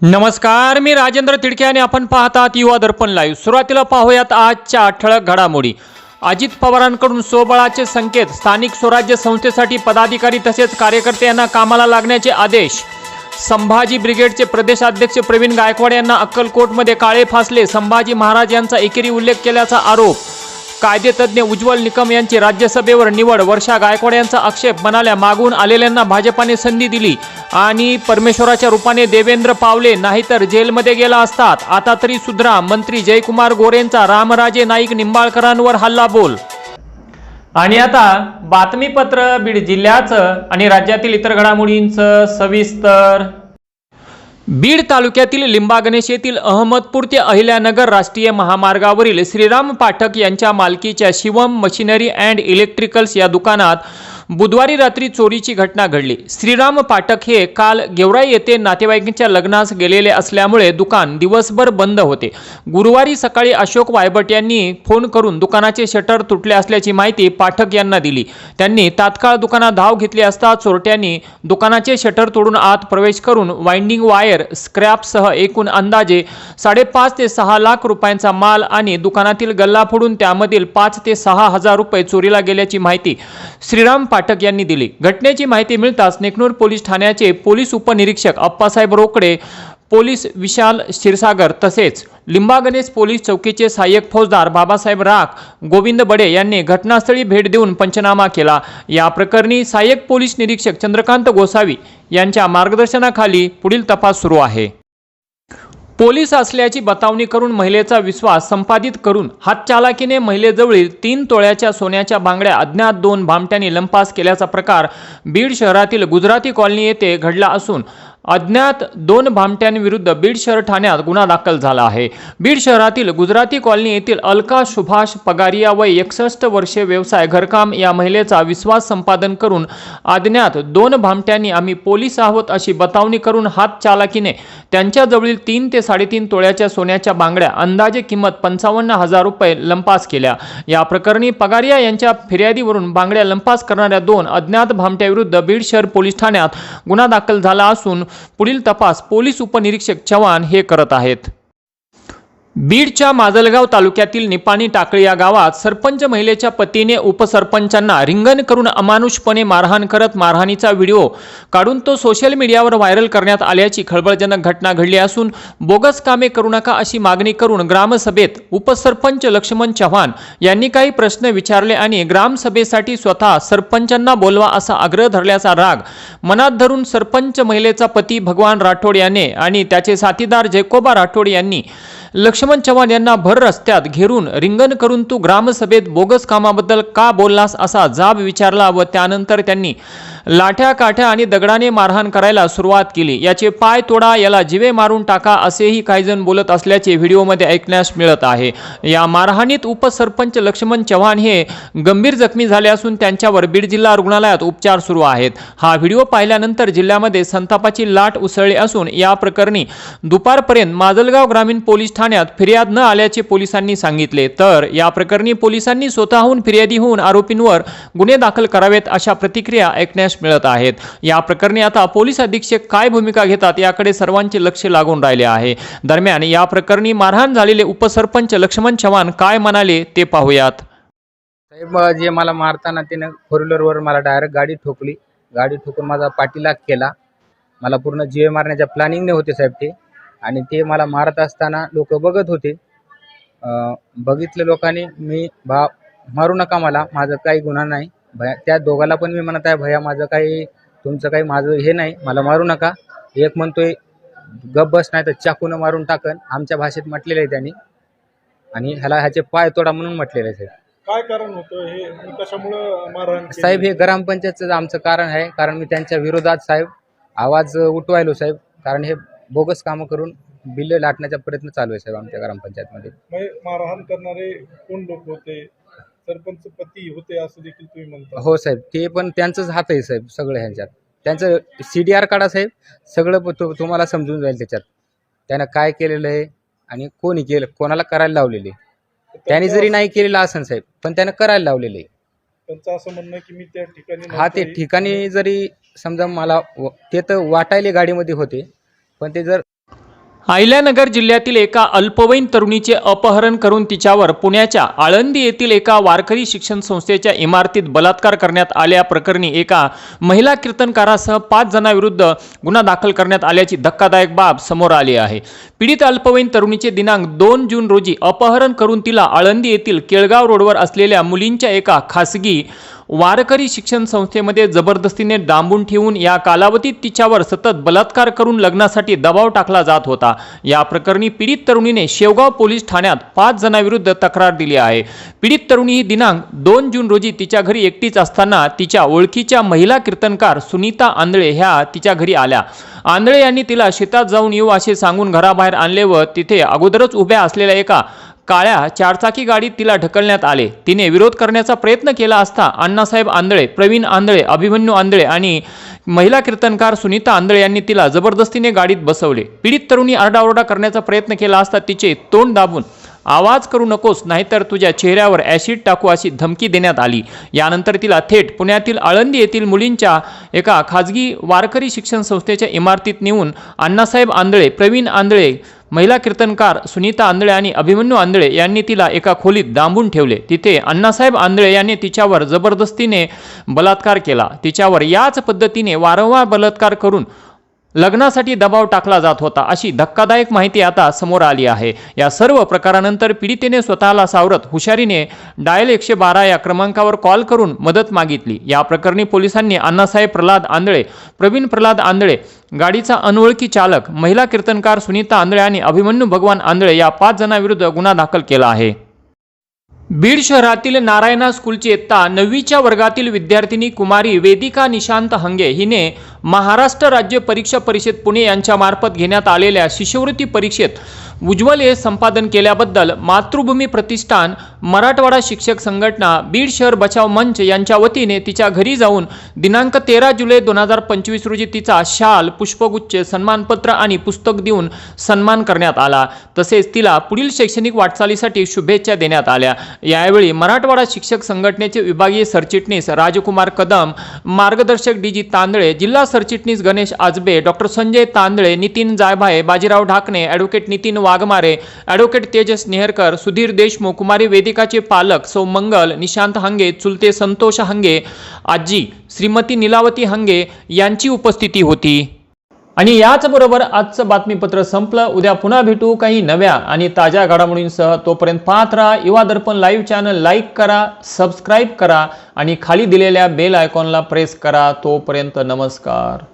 नमस्कार मी राजेंद्र तिडके आणि आपण पाहतात युवा दर्पण लाईव्ह सुरुवातीला पाहूयात आजच्या ठळक घडामोडी. अजित पवारांकडून सोबळाचे संकेत स्थानिक स्वराज्य संस्थेसाठी पदाधिकारी तसेच कार्यकर्ते यांना कामाला लागण्याचे आदेश. संभाजी ब्रिगेडचे प्रदेशाध्यक्ष प्रवीण गायकवाड यांना अक्कलकोटमध्ये काळे फासले. संभाजी महाराज यांचा एकेरी उल्लेख केल्याचा आरोप. कायदेतज्ञ उज्ज्वल निकम यांची राज्यसभेवर निवड. वर्षा गायकवाड यांचा आक्षेप म्हणाल्या मागून आलेल्यांना भाजपाने संधी दिली. आणि परमेश्वराच्या रूपाने देवेंद्र पावले नाहीतर जेलमध्ये गेला असतात. आता तरी सुधरा मंत्री जयकुमार गोरेंचा रामराजे नाईक निंबाळकरांवर हल्ला बोल. आणि आता बातमीपत्र बीड जिल्ह्याचं आणि राज्यातील इतर घडामोडींचं सविस्तर बीड तालुक्यातील लिंबागणेश येथील अहमदपूर ते अहिल्यानगर राष्ट्रीय महामार्गावरील श्रीराम पाठक यांच्या मालकीच्या शिवम मशिनरी अँड इलेक्ट्रिकल्स या दुकानात बुधवारी रात्री चोरीची घटना घडली. श्रीराम पाठक हे काल गेवराई येथे नातेवाईकांच्या लग्नास गेलेले असल्यामुळे दुकान दिवसभर बंद होते. गुरुवारी सकाळी अशोक वायबट यांनी फोन करून दुकानाचे शटर तुटले असल्याची माहिती पाठक यांना दिली. त्यांनी तात्काळ दुकानात धाव घेतली असता चोरट्यांनी दुकानाचे शटर तोडून आत प्रवेश करून वाइंडिंग वायर स्क्रॅपसह एकूण अंदाजे साडेपाच ते सहा लाख रुपयांचा माल आणि दुकानातील गल्ला फोडून त्यामधील पाच ते सहा हजार रुपये चोरीला गेल्याची माहिती श्रीराम पाठक यांनी दिली. घटनेची माहिती मिळताच नेकनूर पोलीस ठाण्याचे पोलीस उपनिरीक्षक अप्पासाहेब रोकडे पोलीस विशाल क्षीरसागर तसेच लिंबागणेश पोलीस चौकीचे सहाय्यक फौजदार बाबासाहेब राख गोविंद बडे यांनी घटनास्थळी भेट देऊन पंचनामा केला. या प्रकरणी सहाय्यक पोलीस निरीक्षक चंद्रकांत गोसावी यांच्या मार्गदर्शनाखाली पुढील तपास सुरू आहे. पोलीस असल्याची बतावणी करून महिलेचा विश्वास संपादित करून हातचालाकीने महिलेजवळील तीन तोळ्याच्या सोन्याच्या बांगड्या अज्ञात दोन भामट्यांनी लंपास केल्याचा प्रकार बीड शहरातील गुजराती कॉलनी येथे घडला असून अज्ञात दोन भामट्यांविरुद्ध बीड शहर ठाण्यात गुन्हा दाखल झाला आहे. बीड शहरातील गुजराती कॉलनी येथील अलका सुभाष पगारिया वय एकसष्ट वर्षे व्यवसाय घरकाम या महिलेचा विश्वास संपादन करून अज्ञात दोन भामट्यांनी आम्ही पोलीस आहोत अशी बतावणी करून हात चालाकीने त्यांच्याजवळील तीन ते साडेतीन तोळ्याच्या सोन्याच्या बांगड्या अंदाजे किंमत पंचावन्न हजार रुपये लंपास केल्या. या प्रकरणी पगारिया यांच्या फिर्यादीवरून बांगड्या लंपास करणाऱ्या दोन अज्ञात भामट्याविरुद्ध बीड शहर पोलीस ठाण्यात गुन्हा दाखल झाला असून पुढील तपास पोलीस उपनिरीक्षक चव्हाण हे करत आहेत. बीडच्या माजलगाव तालुक्यातील निपाणी टाकळी या गावात सरपंच महिलेच्या पतीने उपसरपंचांना रिंगण करून अमानुषपणे मारहाण करत मारहाणीचा व्हिडिओ काढून तो सोशल मीडियावर व्हायरल करण्यात आल्याची खळबळजनक घटना घडली असून बोगस कामे करू नका अशी मागणी करून ग्रामसभेत उपसरपंच लक्ष्मण चव्हाण यांनी काही प्रश्न विचारले आणि ग्रामसभेसाठी स्वतः सरपंचांना बोलवा असा आग्रह धरल्याचा राग मनात धरून सरपंच महिलेचा पती भगवान राठोड याने आणि त्याचे साथीदार जयकोबा राठोड यांनी लक्ष्मण चव्हाण यांना भर रस्त्यात घेरून रिंगण करून तू ग्रामसभेत बोगस कामाबद्दल का बोललास असा जाब विचारला व त्यानंतर त्यांनी लाठ्या काठ्या आणि दगडाने मारहाण करायला सुरुवात केली. याचे पाय तोडा याला जिवे मारून टाका असेही काही जण बोलत असल्याचे व्हिडिओमध्ये ऐकण्यास मिळत आहे. या मारहाणीत उपसरपंच लक्ष्मण चव्हाण हे गंभीर जखमी झाले असून त्यांच्यावर बीड जिल्हा रुग्णालयात उपचार सुरू आहेत. हा व्हिडिओ पाहिल्यानंतर जिल्ह्यामध्ये संतापाची लाट उसळली असून या प्रकरणी दुपारपर्यंत माजलगाव ग्रामीण पोलीस ठाण्यात फिर्याद न आल्याचे पोलिसांनी सांगितले. तर या प्रकरणी पोलिसांनी स्वतःहून फिर्यादी होऊन आरोपींवर गुन्हे दाखल करावेत अशा प्रतिक्रिया ऐकण्यास मिळत आहेत. या प्रकरणी आता पोलीस अधीक्षक काय भूमिका घेतात याकडे सर्वांचे लक्ष लागून राहिले आहे. दरम्यान या प्रकरणी मारहाण झालेले उपसरपंच लक्ष्मण चव्हाण काय म्हणाले ते पाहूयात. साहेब जे मला मारताना त्यानं फोर व्हीलरवर मला डायरेक्ट गाडी ठोकली. गाडी ठोकून माझा पाठीलाग केला. मला पूर्ण जीवे मारण्याच्या प्लॅनिंगने होते साहेब ते. आणि ते मला मारत असताना लोक बघत होते. बघितले लोकांनी मी भा मारू नका मला. माझं काही गुन्हा नाही. भया त्या दोघाला पण मी म्हणत आहे भया माझं काही तुमचं काही माझं हे नाही मला मारू नका. एक म्हणतोय गप बस नाही तर चाकून मारून टाकन. आमच्या भाषेत म्हटलेलं आहे त्यांनी. आणि ह्याला ह्याचे पाय तोडा म्हणून म्हटलेलं आहे. साहेब काय कारण होतं? हे आणि कशामुळं मारहाण केली? साहेब हे ग्रामपंचायतचं आमचं कारण आहे. कारण मी त्यांच्या विरोधात साहेब आवाज उठवायलो साहेब. कारण हे बोगस कामं करून बिल्ल लाटण्याचा प्रयत्न चालू आहे साहेब आमच्या ग्रामपंचायतमध्ये. म्हणजे मारहाण करणारे कोण लोक होते? सरपंच पती होते असं देखील तुम्ही म्हणता. हो साहेब. ते पण त्यांचंच हात आहे साहेब सगळं ह्यांच्यात. त्यांचं सी डी आर काढा साहेब. सगळं प- तु- तुम्हाला समजून जाईल त्याच्यात. त्यानं काय केलेलं आहे आणि कोणी केलं कोणाला करायला लावलेले त्यांनी जरी नाही केलेलं असेल साहेब पण त्यानं करायला लावलेले त्यांचं असं म्हणणं आहे की मी त्या ठिकाणी हा ते नव्हतो. ठिकाणी जरी समजा मला व- ते तर वाटायले गाडीमध्ये होते पण ते जर अहिल्यानगर जिल्ह्यातील एका अल्पवयीन तरुणीचे अपहरण करून तिच्यावर पुण्याच्या आळंदी येथील एका वारकरी शिक्षण संस्थेच्या इमारतीत बलात्कार करण्यात आल्या प्रकरणी एका महिला कीर्तनकारासह पाच जणांविरुद्ध गुन्हा दाखल करण्यात आल्याची धक्कादायक बाब समोर आली आहे. पीडित अल्पवयीन तरुणीचे दिनांक दोन जून रोजी अपहरण करून तिला आळंदी येथील केळगाव रोडवर असलेल्या मुलींच्या एका खासगी वारकरी शिक्षण संस्थेमध्ये जबरदस्तीने डांबून ठेवून या कालावधीत तिच्यावर सतत बलात्कार करून लग्नासाठी दबाव टाकला जात होता. या प्रकरणी पीडित तरुणीने शेवगाव पोलीस ठाण्यात पाच जणांविरुद्ध तक्रार दिली आहे. पीडित तरुणी ही दिनांक दोन जून रोजी तिच्या घरी एकटीच असताना तिच्या ओळखीच्या महिला कीर्तनकार सुनीता आंधळे ह्या तिच्या घरी आल्या. आंधळे यांनी तिला शेतात जाऊन येऊ असे सांगून घराबाहेर आणले व तिथे अगोदरच उभ्या असलेल्या एका काळ्या चारचाकी गाडीत तिला ढकलण्यात आले. तिने विरोध करण्याचा प्रयत्न केला असता अण्णासाहेब आंधळे प्रवीण आंधळे अभिमन्यू आंधळे आणि महिला कीर्तनकार सुनीता आंधळे यांनी तिला जबरदस्तीने गाडीत बसवले. पीडित तरुणी आरडाओरडा करण्याचा प्रयत्न केला असता तिचे तोंड दाबून आवाज करू नकोस नाहीतर तुझ्या चेहऱ्यावर ॲसिड टाकू अशी धमकी देण्यात आली. यानंतर तिला थेट पुण्यातील आळंदी येथील मुलींच्या एका खाजगी वारकरी शिक्षण संस्थेच्या इमारतीत नेऊन अण्णासाहेब आंधळे प्रवीण आंधळे महिला कीर्तनकार सुनीता आंधळे आणि अभिमन्यू आंधळे यांनी तिला एका खोलीत डांबून ठेवले. तिथे अण्णासाहेब आंधळे यांनी तिच्यावर जबरदस्तीने बलात्कार केला. तिच्यावर याच पद्धतीने वारंवार बलात्कार करून लग्नासाठी दबाव टाकला जात होता अशी धक्कादायक माहिती आता समोर आली आहे. या सर्व प्रकारानंतर पीडितेने स्वतःला सावरत हुशारीने डायल एकशे बारा या क्रमांकावर कॉल करून मदत मागितली. या प्रकरणी पोलिसांनी अण्णासाहेब प्रल्हाद आंधळे प्रवीण प्रल्हाद आंधळे गाडीचा अनोळखी चालक महिला कीर्तनकार सुनीता आंधळे आणि अभिमन्यू भगवान आंधळे या पाच जणांविरुद्ध गुन्हा दाखल केला आहे. बीड शहरातील नारायणा स्कूलची इयत्ता नववीच्या वर्गातील विद्यार्थिनी कुमारी वेदिका निशांत हंगे हिने महाराष्ट्र राज्य परीक्षा परिषद पुणे यांच्यामार्फत घेण्यात आलेल्या शिष्यवृत्ती परीक्षेत उज्ज्वल हे संपादन केल्याबद्दल मातृभूमी प्रतिष्ठान मराठवाडा शिक्षक संघटना बीड शहर बचाव मंच यांच्या वतीने तिच्या घरी जाऊन दिनांक तेरा जुलै दोन हजार पंचवीस रोजी तिचा शाल पुष्पगुच्छ सन्मानपत्र आणि पुस्तक देऊन सन्मान करण्यात आला. तसेच तिला पुढील शैक्षणिक वाटचालीसाठी शुभेच्छा देण्यात आल्या. यावेळी मराठवाडा शिक्षक संघटनेचे विभागीय सरचिटणीस राजकुमार कदम मार्गदर्शक डी जी तांदळे जिल्हा सरचिटणीस Ganesh Ajabe doctor Sanjay Tandale Nitin Jaybhaye Bajirao Dhakane advocate Nitin Waghmare advocate Tejas Neharkar Sudhir Deshmukh कुमारी वेदिकाचे पालक सौ मंगल निशांत हंगे चुलते संतोष हंगे आजी श्रीमती निलावती हंगे यांची उपस्थिती होती. आणि याचबरोबर आजचं बातमीपत्र संपलं. उद्या पुन्हा भेटू काही नव्या आणि ताज्या घडामोडींसह. तोपर्यंत पाहत राहा Yuva Darpan live channel like करा सबस्क्राईब करा आणि खाली दिलेल्या बेल आयकॉनला प्रेस करा. तोपर्यंत नमस्कार.